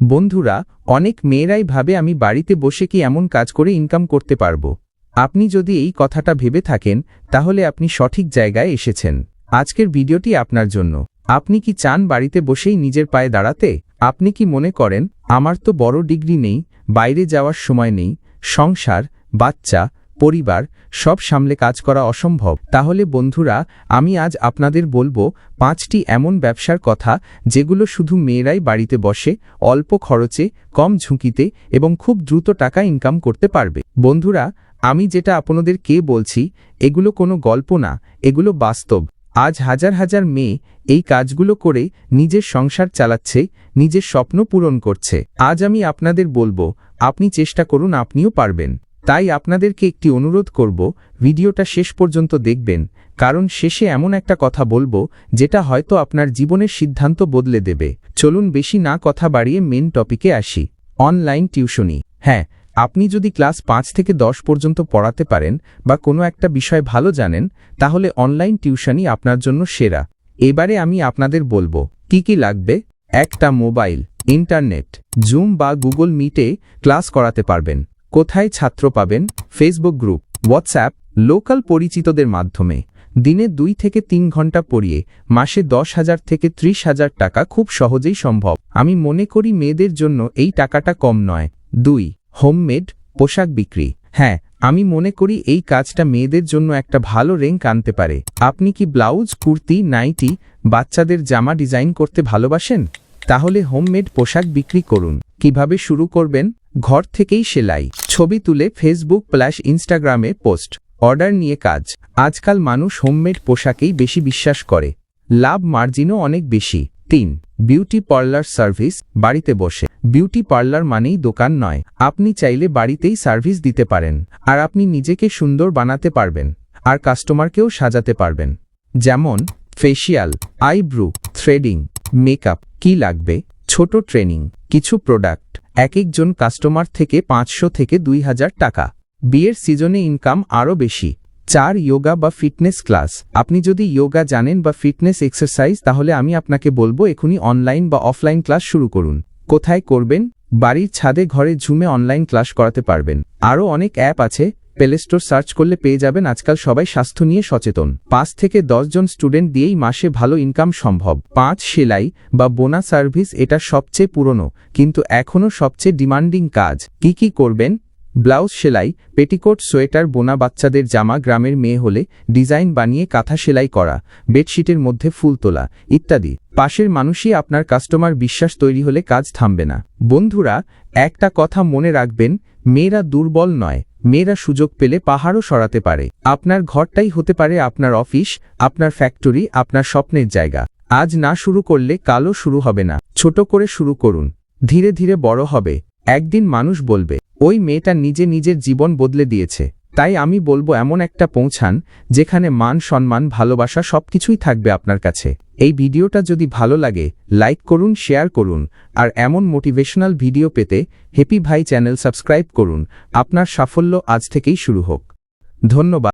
বন্ধুরা, অনেক মেয়েরাই ভাবে আমি বাড়িতে বসে কি এমন কাজ করে ইনকাম করতে পারব। আপনি যদি এই কথাটা ভেবে থাকেন, তাহলে আপনি সঠিক জায়গায় এসেছেন। আজকের ভিডিওটি আপনার জন্য। আপনি কি চান বাড়িতে বসেই নিজের পায়ে দাঁড়াতে? আপনি কি মনে করেন, আমার তো বড় ডিগ্রি নেই, বাইরে যাওয়ার সময় নেই, সংসার, বাচ্চা পরিবার, সব সামলে কাজ করা অসম্ভব। তাহলে বন্ধুরা, আমি আজ আপনাদের বলব, পাঁচটি এমন ব্যবসার কথা, যেগুলো শুধু মেয়েরাই বাড়িতে বসে, অল্প খরচে, কম ঝুঁকিতে এবং খুব দ্রুত টাকা ইনকাম করতে পারবে। বন্ধুরা, আমি যেটা আপনাদের কে বলছি, এগুলো কোনো গল্প না, এগুলো বাস্তব। আজ হাজার হাজার মেয়ে এই কাজগুলো করে নিজের সংসার চালাচ্ছে, নিজের স্বপ্ন পূরণ করছে। আজ আমি আপনাদের বলব, আপনি চেষ্টা করুন আপনিও পারবেন। তাই আপনাদেরকে একটি অনুরোধ করব, ভিডিওটা শেষ পর্যন্ত দেখবেন, কারণ শেষে এমন একটা কথা বলব, যেটা হয়তো আপনার জীবনের সিদ্ধান্ত বদলে দেবে। চলুন বেশি না কথা বাড়িয়ে মেন টপিকে আসি। অনলাইন টিউশনি হ্যাঁ আপনি যদি ক্লাস পাঁচ থেকে দশ পর্যন্ত পড়াতে পারেন, বা কোনো একটা বিষয় ভালো জানেন, তাহলে অনলাইন টিউশনই আপনার জন্য সেরা। এবারে আমি আপনাদের বলব, কি কি লাগবে? একটা মোবাইল ইন্টারনেট জুম বা গুগল মিটে ক্লাস করাতে পারবেন। কোথায় ছাত্র পাবেন? ফেসবুক গ্রুপ হোয়াটসঅ্যাপ লোকাল পরিচিতদের মাধ্যমে। দিনে দুই থেকে তিন ঘণ্টা পড়িয়ে মাসে দশ হাজার থেকে ত্রিশ হাজার টাকা খুব সহজেই সম্ভব। আমি মনে করি মেয়েদের জন্য এই টাকাটা কম নয়। দুই হোমমেড পোশাক বিক্রি। হ্যাঁ আমি মনে করি এই কাজটা মেয়েদের জন্য একটা ভালো রেঙ্ক আনতে পারে। আপনি কি ব্লাউজ, কুর্তি, নাইটি, বাচ্চাদের জামা ডিজাইন করতে ভালোবাসেন? তাহলে হোমমেড পোশাক বিক্রি করুন। কীভাবে শুরু করবেন? ঘর থেকেই সেলাই। ছবি তুলে ফেসবুক প্লাস ইনস্টাগ্রামে পোস্ট অর্ডার নিয়ে কাজ। আজকাল মানুষ হোমমেড পোশাকেই বেশি বিশ্বাস করে। লাভ মার্জিনও অনেক বেশি। তিন বিউটি পার্লার সার্ভিস বাড়িতে বসে। বিউটি পার্লার মানেই দোকান নয়। আপনি চাইলে বাড়িতেই সার্ভিস দিতে পারেন। আর আপনি নিজেকে সুন্দর বানাতে পারবেন। আর কাস্টমারকেও সাজাতে পারবেন। যেমন ফেসিয়াল আইব্রু থ্রেডিং মেকআপ কি লাগবে? ছোট ট্রেনিং কিছু প্রোডাক্ট এক একজন কাস্টমার থেকে পাঁচশো থেকে দুই হাজার টাকা। বিয়ের সিজনে ইনকাম আরও বেশি। চার ইয়োগা বা ফিটনেস ক্লাস। আপনি যদি ইয়োগা জানেন বা ফিটনেস এক্সারসাইজ, তাহলে আমি আপনাকে বলব এখনই অনলাইন বা অফলাইন ক্লাস শুরু করুন। কোথায় করবেন? বাড়ির ছাদে, ঘরে ঝুমে অনলাইন ক্লাস করাতে পারবেন। আরও অনেক অ্যাপ আছে প্লে স্টোর সার্চ করলে পেয়ে যাবেন আজকাল সবাই স্বাস্থ্য নিয়ে সচেতন। পাঁচ থেকে জন স্টুডেন্ট দিয়েই মাসে ভালো ইনকাম সম্ভব। পাঁচ সেলাই বা বোনা সার্ভিস এটা সবচেয়ে পুরনো, কিন্তু এখনও সবচেয়ে ডিমান্ডিং কাজ। কি কি করবেন? ব্লাউজ সেলাই, পেটিকোট, সোয়েটার, বোনা বাচ্চাদের জামা, গ্রামের মেয়ে হলে ডিজাইন বানিয়ে কাঁথা সেলাই করা, বেডশিটের মধ্যে ফুল তোলা, ইত্যাদি। পাশের মানুষই আপনার কাস্টমার বিশ্বাস তৈরি হলে কাজ থামবে না। বন্ধুরা, একটা কথা মনে রাখবেন, মেয়েরা দুর্বল নয়, মেয়েরা সুযোগ পেলে পাহাড়ও সরাতে পারে। আপনার ঘরটাই হতে পারে আপনার অফিস, আপনার ফ্যাক্টরি, আপনার স্বপ্নের জায়গা। আজ না শুরু করলে কালও শুরু হবে না। ছোট করে শুরু করুন। ধীরে ধীরে বড় হবে। একদিন মানুষ বলবে ওই মেয়েটা নিজে নিজের জীবন বদলে দিয়েছে। তাই আমি বলব এমন একটা পৌঁছান, যেখানে মান সম্মান, ভালোবাসা সবকিছুই থাকবে আপনার কাছে। এই ভিডিওটা যদি ভালো লাগে, লাইক করুন, শেয়ার করুন, আর এমন মোটিভেশনাল ভিডিও পেতে হ্যাপি ভাই চ্যানেল সাবস্ক্রাইব করুন। আপনার সাফল্য আজ থেকেই শুরু হোক। ধন্যবাদ।